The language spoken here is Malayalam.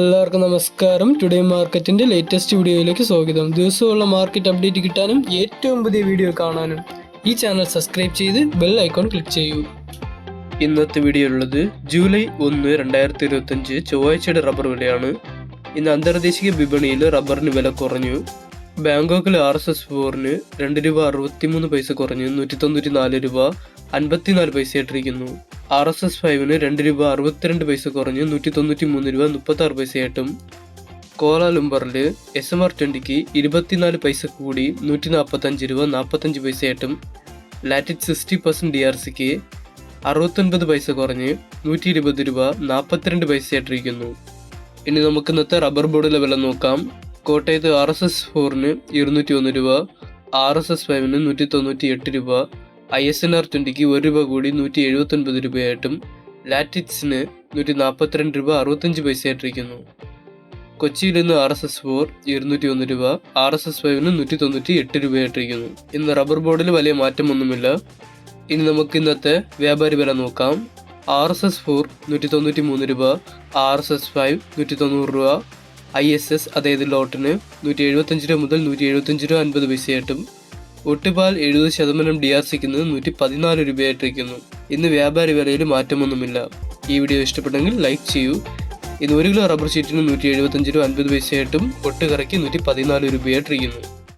എല്ലാവർക്കും നമസ്കാരം. ടുഡേ മാർക്കറ്റിന്റെ ലേറ്റസ്റ്റ് വീഡിയോയിലേക്ക് സ്വാഗതം. ദിവസമുള്ള മാർക്കറ്റ് അപ്ഡേറ്റ് കിട്ടാനും ഏറ്റവും പുതിയ വീഡിയോ കാണാനും ഈ ചാനൽ സബ്സ്ക്രൈബ് ചെയ്ത് ബെൽ ഐക്കോൺ ക്ലിക്ക് ചെയ്യൂ. ഇന്നത്തെ വീഡിയോ ഉള്ളത് ജൂലൈ ഒന്ന് രണ്ടായിരത്തി ഇരുപത്തഞ്ച് ചൊവ്വാഴ്ചയുടെ റബ്ബർ വിലയാണ്. ഇന്ന് അന്തർദേശീയ വിപണിയിൽ റബ്ബറിന് വില കുറഞ്ഞു. ബാങ്കോക്കിൽ ആർ എസ് എസ് ഫോറിന് രണ്ട് രൂപ അറുപത്തിമൂന്ന് പൈസ കുറഞ്ഞ്. നൂറ്റി തൊണ്ണൂറ്റി നാല് രൂപ അൻപത്തിനാല് പൈസയായിട്ടിരിക്കുന്നു ആർ എസ് എസ് ഫൈവിന് രണ്ട് രൂപ അറുപത്തിരണ്ട് പൈസ കുറഞ്ഞ് നൂറ്റി തൊണ്ണൂറ്റി മൂന്ന് രൂപ മുപ്പത്തി ആറ് പൈസയായിട്ടും കോലാലുംബറിൽ എസ് എം ആർ ട്വന്റിക്ക് ഇരുപത്തിനാല് പൈസ കൂടി നൂറ്റി നാൽപ്പത്തഞ്ച് രൂപ നാൽപ്പത്തഞ്ച് പൈസയായിട്ടും. ലാറ്റിറ്റ് സിക്സ്റ്റി പെർസെന്റ് ഡി ആർ സിക്ക് അറുപത്തൊൻപത് പൈസ കുറഞ്ഞ് നൂറ്റി ഇരുപത് രൂപ നാൽപ്പത്തിരണ്ട് പൈസയായിട്ടിരിക്കുന്നു. ഇനി നമുക്ക് ഇന്നത്തെ റബ്ബർ ബോർഡിലെ വില നോക്കാം. കോട്ടയത്ത് ആർ എസ് എസ് ഫോറിന് ഇരുന്നൂറ്റി ഒന്ന് രൂപ ആർ എസ് എസ് ഫൈവിന് നൂറ്റി തൊണ്ണൂറ്റി എട്ട് രൂപ ഐ എസ് എൻ ആർ ട്വന്റിക്ക് ഒരു രൂപ കൂടി നൂറ്റി എഴുപത്തൊൻപത് രൂപയായിട്ടും ലാറ്റിക്സിന് നൂറ്റി നാൽപ്പത്തിരണ്ട് രൂപ അറുപത്തഞ്ച് പൈസയായിട്ടിരിക്കുന്നു. കൊച്ചിയിൽ നിന്ന് ആർ എസ് എസ് ഫോർ ഇരുന്നൂറ്റി ഒന്ന് രൂപ ആർ എസ് എസ് ഫൈവിന് നൂറ്റി തൊണ്ണൂറ്റി എട്ട് രൂപയായിട്ടിരിക്കുന്നു. ഇന്ന് റബ്ബർ ബോർഡിൽ വലിയ മാറ്റമൊന്നുമില്ല. ഇനി നമുക്ക് ഇന്നത്തെ വ്യാപാരി വില നോക്കാം. ആർ എസ് എസ് ഫോർ നൂറ്റി തൊണ്ണൂറ്റി മൂന്ന് രൂപ ആർ എസ് എസ് ഫൈവ് നൂറ്റി തൊണ്ണൂറ് രൂപ ഐ എസ് എസ് അതായത് ലോട്ടിന് നൂറ്റി എഴുപത്തഞ്ച് രൂപ മുതൽ നൂറ്റി എഴുപത്തഞ്ച് രൂപ അൻപത് പൈസയായിട്ടും ഒട്ടുപാൽ എഴുപത് ശതമാനം ഡി ആർ സിക്കുന്നത് നൂറ്റി പതിനാല് രൂപയായിട്ടിരിക്കുന്നു ഇന്ന് വ്യാപാരി വിലയിൽ മാറ്റമൊന്നുമില്ല. ഈ വീഡിയോ ഇഷ്ടപ്പെട്ടെങ്കിൽ ലൈക്ക് ചെയ്യൂ. ഇന്ന് ഒരു കിലോ റബ്ബർ ഷീറ്റിന് നൂറ്റി എഴുപത്തഞ്ച് രൂപ അൻപത് പൈസയായിട്ടും ഒട്ടുകറയ്ക്ക് നൂറ്റി പതിനാല് രൂപയായിട്ടിരിക്കുന്നു